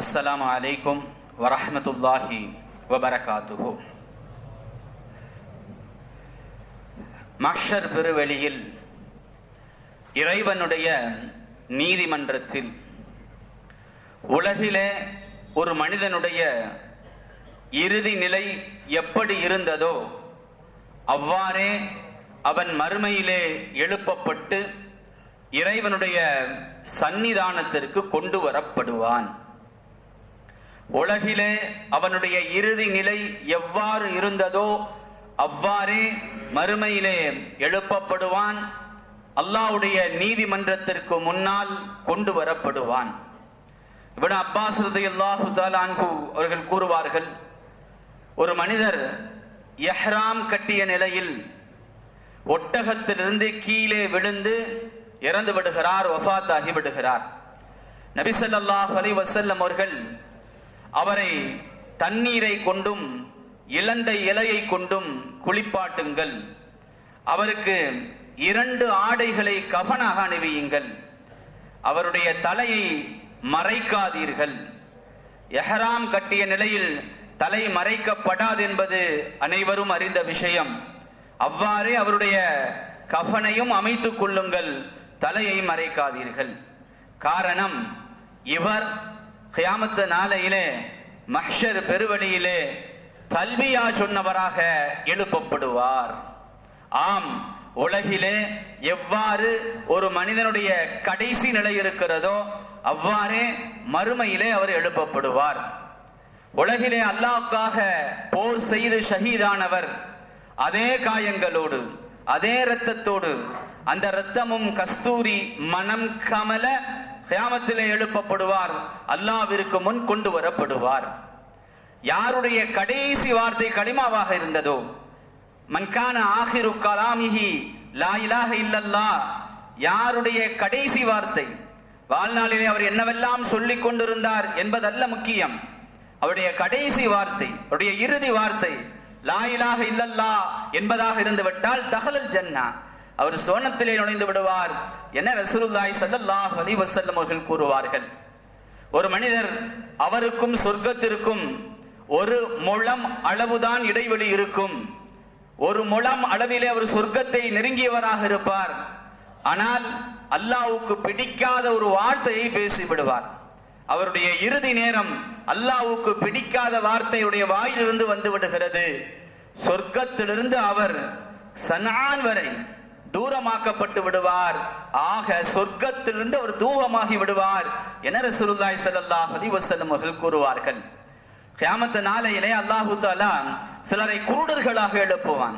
அஸ்ஸலாமு அலைக்கும் வரஹ்மத்துல்லாஹி வபரகாத்துஹு. மஷர் பெருவெளியில் இறைவனுடைய நீதிமன்றத்தில் உலகிலே ஒரு மனிதனுடைய இறுதி நிலை எப்படி இருந்ததோ அவ்வாறே அவன் மறுமையிலே எழுப்பப்பட்டு இறைவனுடைய சந்நிதானத்திற்கு கொண்டு வரப்படுவான். உலகிலே அவனுடைய இறுதி நிலை எவ்வாறு இருந்ததோ அவ்வாறே மறுமையிலே எழுப்பப்படுவான். அல்லாஹ்வுடைய நீதிமன்றத்திற்கு முன்னால் கொண்டு வரப்படுவான். இவன் அப்பாஸ் அல்லாஹு தஆலா அவர்கள் கூறுவார்கள் ஒரு மனிதர் எஹ்ராம் கட்டிய நிலையில் ஒட்டகத்திலிருந்து கீழே விழுந்து இறந்து விடுகிறார் ஒஃபாத் ஆகி விடுகிறார். நபி ஸல்லல்லாஹு அலைஹி அவர்கள் அவரை தண்ணீரை கொண்டும் இழந்த இலையை கொண்டும் குளிப்பாட்டுங்கள். அவருக்கு இரண்டு ஆடைகளை கஃனாக அணிவியுங்கள். அவருடைய தலையை மறைக்காதீர்கள். எஹராம் கட்டிய நிலையில் தலை மறைக்கப்படாது என்பது அனைவரும் அறிந்த விஷயம். அவ்வாறே அவருடைய கஃனையும் அமைத்துக் கொள்ளுங்கள் தலையை மறைக்காதீர்கள். காரணம் இவர் கியாமத்து நாளையிலே மஹ்ஷர் பெருவழியிலே தல்வியா சொன்னவராக எழுப்பப்படுவார். ஆம் உலகிலே எவ்வாறு ஒரு மனிதனுடைய கடைசி நிலை இருக்கிறதோ அவ்வாறே மறுமையிலே அவர் எழுப்பப்படுவார். உலகிலே அல்லாவுக்காக போர் செய்து ஷஹீதானவர். அதே காயங்களோடு அதே இரத்தத்தோடு அந்த இரத்தமும் கஸ்தூரி மனம் கமல கியாமத்திலே எழுப்பப்படுவார் அல்லாவிற்கு முன் கொண்டு வரப்படுவார். யாருடைய கடைசி வார்த்தை களிமாவாக இருந்ததோ மன்கான ஆஹிரு கலாமிஹி லா இலாக இல்லல்லா யாருடைய கடைசி வார்த்தை வாழ்நாளிலே அவர் என்னவெல்லாம் சொல்லிக் கொண்டிருந்தார் என்பதல்ல முக்கியம். அவருடைய கடைசி வார்த்தை அவருடைய இறுதி வார்த்தை லா இல்லல்லா என்பதாக இருந்துவிட்டால் தகலல் ஜன்னா அவர் சோனத்திலே நுழைந்து விடுவார் என ரசூலுல்லாஹி சல்லாஹ் அலி வசல்லம் அவர்கள் கூறுவார்கள். ஒரு மனிதர் அவருக்கும் சொர்க்கத்திற்கும் ஒரு முழம் அளவுதான் இடைவெளி இருக்கும். ஒரு முழம் அளவிலே அவர் சொர்க்கத்தை நெருங்கியவராக இருப்பார். ஆனால் அல்லாவுக்கு பிடிக்காத ஒரு வார்த்தையை பேசி விடுவார் அவருடைய இறுதி நேரம் அல்லாவுக்கு பிடிக்காத வார்த்தையுடைய வாயிலிருந்து வந்து விடுகிறது. சொர்க்கத்திலிருந்து அவர் சனான் வரை தூரமாக்கப்பட்டு விடுவார். ஆக சொர்க்கத்திலிருந்து அவர் தூரமாகி விடுவார் என ரசூலுல்லாஹி ஸல்லல்லாஹு அலைஹி வஸல்லம் அவர்கள் கூறுவார்கள். கியாமத்து நாளையிலே அல்லாஹு தாலா சிலரை குருடர்களாக எழுப்புவான்.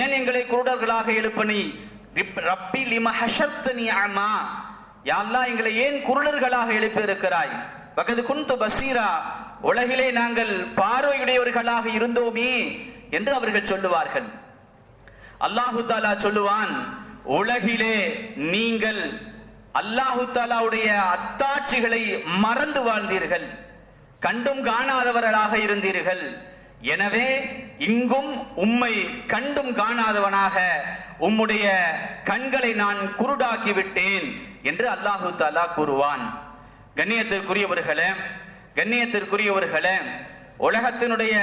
ஏன் எங்களை குருடர்களாக எழுப்ப நீ ரப்பி லிம ஹஷர்த்தனி அமா. யா அல்லாஹ் எங்களை ஏன் குருடர்களாக எழுப்பி இருக்கிறாய் வகது குந்து பசீரா. உலகிலே நாங்கள் பார்வையுடையவர்களாக இருந்தோமே என்று அவர்கள் சொல்லுவார்கள். அல்லாஹு தாலா சொல்லுவான் உலகிலே நீங்கள் அல்லாஹு தாலாவுடைய அத்தாட்சிகளை மறந்து வாழ்ந்தீர்கள். கண்டும் காணாதவர்களாக இருந்தீர்கள். எனவே இங்கும் உம்மை கண்டும் காணாதவனாக உம்முடைய கண்களை நான் குருடாக்கி விட்டேன் என்று அல்லாஹு தாலா கூறுவான். கண்ணியத்திற்குரியவர்களே கண்ணியத்திற்குரியவர்களே உலகத்தினுடைய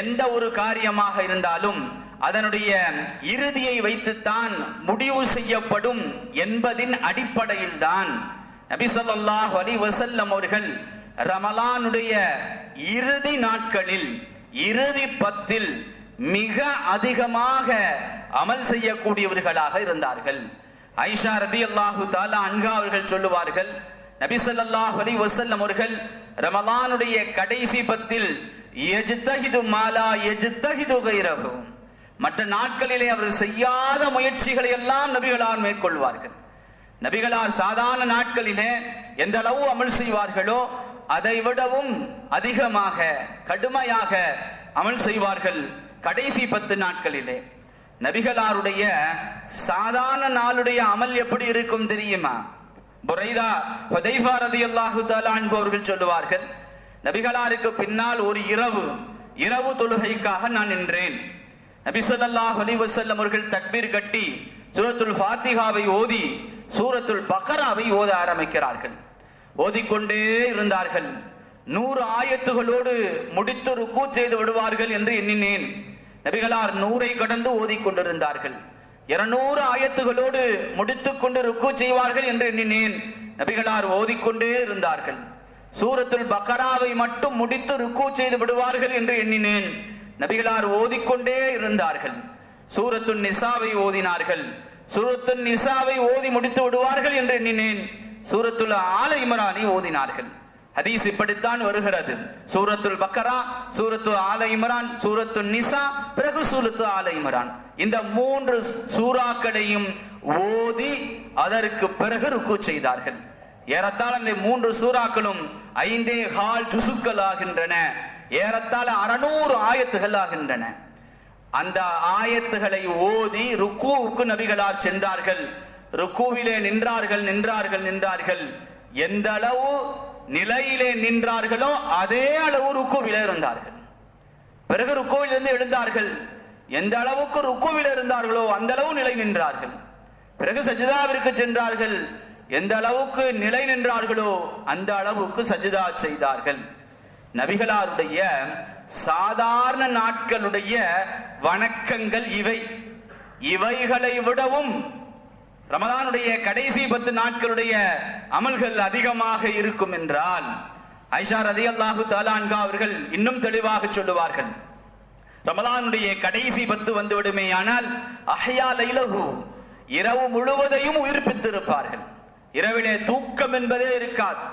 எந்த ஒரு காரியமாக இருந்தாலும் அதனுடைய இறுதியை வைத்துத்தான் முடிவு செய்யப்படும் என்பதின் அடிப்படையில் தான் நபிசல்லாஹ் அலி வசல்லம் அவர்கள் ரமலானுடைய இறுதி நாட்களில் இறுதி பத்தில் மிக அதிகமாக அமல் செய்யக்கூடியவர்களாக இருந்தார்கள். ஐஷா ரதியல்லாஹு தாலா அன்கா அவர்கள் சொல்லுவார்கள் நபிசல்லாஹ் அலி வசல்லம் அவர்கள் ரமலானுடைய கடைசி பத்தில் யஜ்தஹிது மாலா யஜ்தஹிது கைரகும் மற்ற நாட்களிலே அவர்கள் செய்யாத முயற்சிகளை எல்லாம் நபிகளார் மேற்கொள்வார்கள். நபிகளார் சாதாரண நாட்களிலே எந்த அளவு அமல் செய்வார்களோ அதை விடவும் அதிகமாக கடுமையாக அமல் செய்வார்கள் கடைசி பத்து நாட்களிலே. நபிகளாருடைய சாதாரண நாளுடைய அமல் எப்படி இருக்கும் தெரியுமா? புரைதா ஹுதைஃபா ரதியல்லாஹு அல்லாஹு அன்ஹு அவர்கள் சொல்லுவார்கள் நபிகளாருக்கு பின்னால் ஒரு இரவு இரவு தொழுகைக்காக நான் நின்றேன். நபிசல்லாஹ் அலிவசல்லம் அவர்கள் தக்பீர் கட்டி சூரத்துல் ஃபாத்திகாவை ஓதி சூரத்துல் பக்ராவை ஓத ஆரம்பிக்கிறார்கள். ஓதிக்கொண்டே இருந்தார்கள். நூறு ஆயத்துகளோடு முடித்து ருக்கு செய்து விடுவார்கள் என்று எண்ணினேன். நபிகளார் நூறை கடந்து ஓதிக்கொண்டிருந்தார்கள். இருநூறு ஆயத்துகளோடு முடித்து கொண்டு ருக்கு செய்வார்கள் என்று எண்ணினேன். நபிகளார் ஓதிக்கொண்டே இருந்தார்கள். சூரத்துல் பக்கராவை மட்டும் முடித்து ருக்கு செய்து விடுவார்கள் என்று எண்ணினேன். நபிகளார் ஓதிக்கொண்டே இருந்தார்கள். சூரத்துன் நிசாவை ஓதினார்கள். சூரத்துன் நிசாவை ஓதி முடித்து விடுவார்கள் என்று எண்ணினேன். சூரத்துல் ஆல இம்ரானை ஓதினார்கள். ஹதீஸ் இப்படித்தான் வருகிறது. சூரத்துல் பக்கரா சூரத்து ஆல இம்ரான் சூரத்து நிசா பிறகு சூரத்து ஆல இம்ரான். இந்த மூன்று சூறாக்களையும் ஓதி அதற்கு பிறகு ருக்கு செய்தார்கள். ஏறத்தாழ இந்த மூன்று சூறாக்களும் ஐந்தே கால் ஜுசுக்கள் ஆகின்றன ஏறத்தாழ அறநூறு ஆயத்துகள் ஆகின்றன அந்த ஆயத்துகளை ஓதி ருக்குவுக்கு நபிகளார் சென்றார்கள். ருக்குவிலே நின்றார்கள் நின்றார்கள் நின்றார்கள். எந்த அளவு நிலையிலே நின்றார்களோ அதே அளவு ருக்குவிலே இருந்தார்கள். பிறகு ருக்குவிலிருந்து எழுந்தார்கள். எந்த அளவுக்கு ருக்குவில் இருந்தார்களோ அந்த அளவு நிலை நின்றார்கள். பிறகு சஜிதாவிற்கு சென்றார்கள். எந்த அளவுக்கு நிலை நின்றார்களோ அந்த அளவுக்கு சஜிதா செய்தார்கள். நபிகளாருடைய சாதாரண நாட்களுடைய வணக்கங்கள் இவை. இவைகளை விடவும் ரமதானுடைய கடைசி பத்து நாட்களுடைய அமல்கள் அதிகமாக இருக்கும் என்றால் ஐஷா ரதி அல்லாஹு தாலான்கா அவர்கள் இன்னும் தெளிவாக சொல்லுவார்கள். ரமலானுடைய கடைசி பத்து வந்துவிடுமே ஆனால் அஹ்யா லைலகு இரவு முழுவதையும் உயிர்ப்பித்திருப்பார்கள். இரவிலே தூக்கம் என்பதே இருக்காது.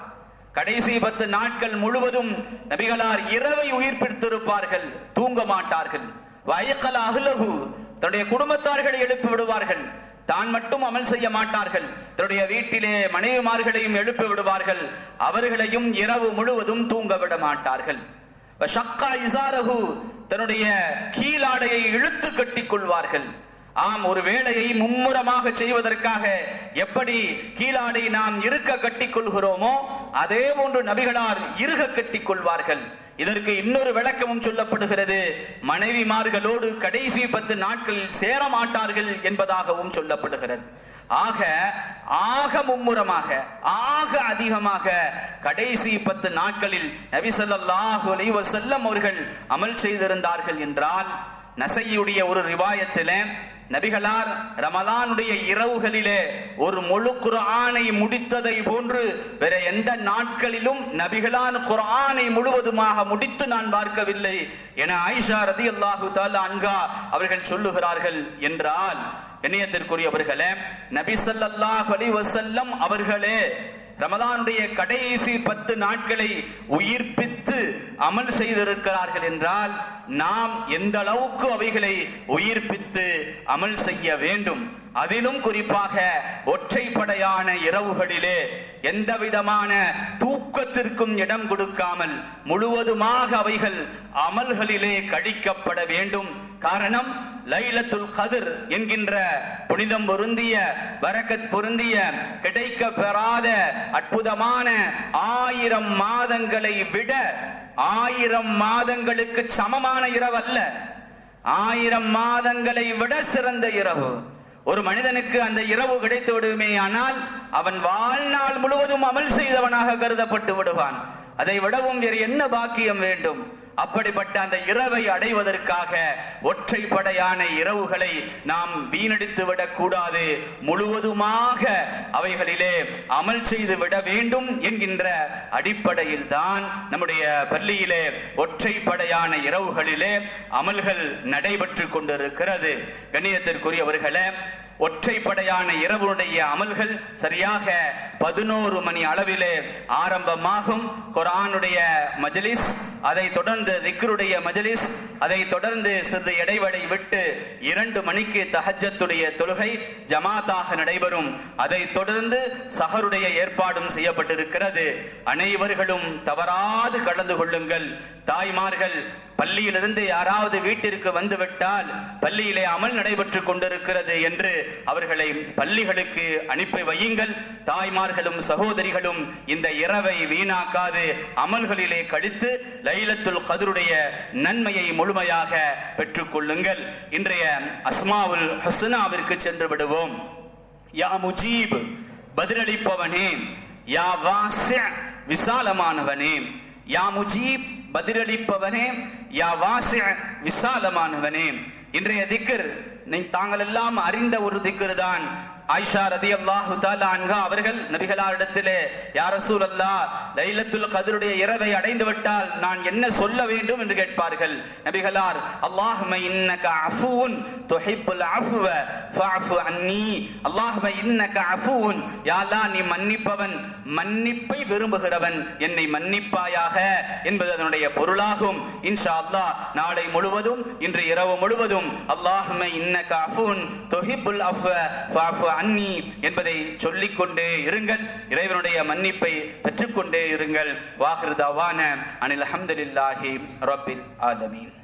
கடைசி பத்து நாட்கள் முழுவதும் நபிகளார் இரவை உயிர்ப்பித்திருப்பார்கள் தூங்க மாட்டார்கள் வயக்கல அகுலகு தன்னுடைய குடும்பத்தார்களை எழுப்பி விடுவார்கள். தான் மட்டும் அமல் செய்ய மாட்டார்கள். தன்னுடைய வீட்டிலே மனைவிமார்களையும் எழுப்பி விடுவார்கள். அவர்களையும் இரவு முழுவதும் தூங்க விட மாட்டார்கள். ஷக்கா இசாரகு தன்னுடைய கீழாடையை இழுத்து கட்டிக் கொள்வார்கள். ஆம் ஒரு வேலையை மும்முரமாக செய்வதற்காக எப்படி கீழாடை நாம் இருக்க கட்டிக் கொள்கிறோமோ அதே போன்று நபிகளார் இருக கட்டிக் கொள்வார்கள். இதற்கு இன்னொரு விளக்கமும் சொல்லப்படுகிறது. மனைவிமார்களோடு கடைசி பத்து நாட்களில் சேர மாட்டார்கள் என்பதாகவும் சொல்லப்படுகிறது. ஆக ஆக மும்முரமாக ஆக அதிகமாக கடைசி பத்து நாட்களில் நபி ஸல்லல்லாஹு அலைஹி அவர்கள் அமல் செய்திருந்தார்கள் என்றால் நசையுடைய ஒரு ரிவாயத்திலே நபிகளார் ரமலானுடைய இரவுகளிலே ஒரு முழு குரானை முடித்ததை போன்று வேற எந்த நாட்களிலும் நபிகளான் குரானை முழுவதுமாக முடித்து நான் பார்க்கவில்லை என ஆயிஷா ரதியல்லாஹு தாலா அன்கா அவர்கள் சொல்லுகிறார்கள் என்றால் இணையத்திற்குரியவர்களே நபி சல்லாஹ் அலி வசல்லம் அவர்களே ரமதானுடைய கடைசி பத்து நாட்களை உயிர்ப்பித்து அமல் செய்திருக்கிறார்கள் என்றால் நாம் எந்த அளவுக்கு அவைகளை உயிர்ப்பித்து அமல் செய்ய வேண்டும்? அதிலும் குறிப்பாக ஒற்றைப்படையான இரவுகளிலே எந்த விதமான தூக்கத்திற்கும் இடம் கொடுக்காமல் முழுவதுமாக அவைகள் அமல்களிலே கழிக்கப்பட வேண்டும். காரணம் லைலத்துல் கதிர் என்கின்ற புனிதம் பொருந்திய வரக்கத் பொருந்திய கிடைக்க பெறாத அற்புதமான ஆயிரம் மாதங்களை விட ஆயிரம் மாதங்களுக்கு சமமான இரவு அல்ல ஆயிரம் மாதங்களை விட சிறந்த இரவு. ஒரு மனிதனுக்கு அந்த இரவு கிடைத்து விடுமே ஆனால் அவன் வாழ்நாள் முழுவதும் அமல் செய்தவனாக கருதப்பட்டு விடுவான். அதை விடவும் வேறு என்ன பாக்கியம் வேண்டும்? அப்படிப்பட்ட அந்த இரவை அடைவதற்காக ஒற்றைப்படையான இரவுகளை நாம் வீணடித்து விடக்கூடாது. முழுவதுமாக அவைகளிலே அமல் செய்து விட வேண்டும் என்கின்ற அடிப்படையில் தான் நம்முடைய பள்ளியிலே ஒற்றைப்படையான இரவுகளிலே அமல்கள் நடைபெற்று கொண்டிருக்கிறது. கண்ணியத்திற்குரியவர்களே ஒற்றைப்படையான இரவுடைய அமல்கள் சரியாக பதினோரு மணி அளவிலே ஆரம்பமாகும். குரானுடைய மஜலிஸ் அதை தொடர்ந்து ரிக்ருடைய மஜலிஸ் அதை தொடர்ந்து சிறிது இடைவெளி விட்டு இரண்டு மணிக்கு தஹஜத்துடைய தொழுகை ஜமாத்தாக நடைபெறும். அதை தொடர்ந்து சஹருடைய ஏற்பாடும் செய்யப்பட்டிருக்கிறது. அனைவர்களும் தவறாது கலந்து கொள்ளுங்கள். தாய்மார்கள் பள்ளியிலிருந்து யாராவது வீட்டிற்கு வந்துவிட்டால் பள்ளியிலே அமல் நடைபெற்றுக் கொண்டிருக்கிறது என்று அவர்களை பள்ளிகளுக்கு அனுப்பி வையுங்கள். தாய்மார்களும் சகோதரிகளும் இந்த இரவை வீணாக்காது அமல்களிலே கழித்து லைலத்துல் கதருடைய நன்மையை முழுமையாக பெற்றுக்கொள்ளுங்கள். இன்றைய அஸ்மாவுல் ஹஸ்னாவிற்கு சென்று விடுவோம். யா முஜீப் பதிலளிப்பவனே. யா வாசி விசாலமானவனே. யா முஜீப் பதிலளிப்பவனே யா வாசி விசாலமானவனே. இன்றைய திக்கர் நீ தாங்கள் எல்லாம் அறிந்த ஒரு திக்கர் தான் ஆயிஷா ரதி அல்லாஹு அன்ஹா அவர்கள் நபிகளாரிடத்திலே யார் ரசூல் அல்லா லைலத்துல் கதருடைய இரவை அடைந்து விட்டால் நான் என்ன சொல்ல வேண்டும்? என்று கேட்பார்கள். நபிகளார் அல்லாஹும இன்னக அஃபூன் துஹிப்புல் அஃப்வ ஃபஅஃபு அன்னி. அல்லாஹும இன்னக அஃபூன் யா நீ மன்னிப்பவன் மன்னிப்பை விரும்புகிறவன் என்னை மன்னிப்பாயாக என்பது அதனுடைய பொருளாகும். இன்ஷா அல்லாஹ் நாளை முழுவதும் இன்று இரவு முழுவதும் அல்லாஹும இன்னக அஃபூன் துஹிப்புல் அஃவ ஃபஅஃபு அன்னி என்பதை சொல்லிக்கொண்டே இருங்கள். இறைவனுடைய மன்னிப்பை பெற்றுக்கொண்டே இருங்கள். வாகிருதாவான அனில் அஹமதுல்லாஹி ரபில் ஆலமீன்.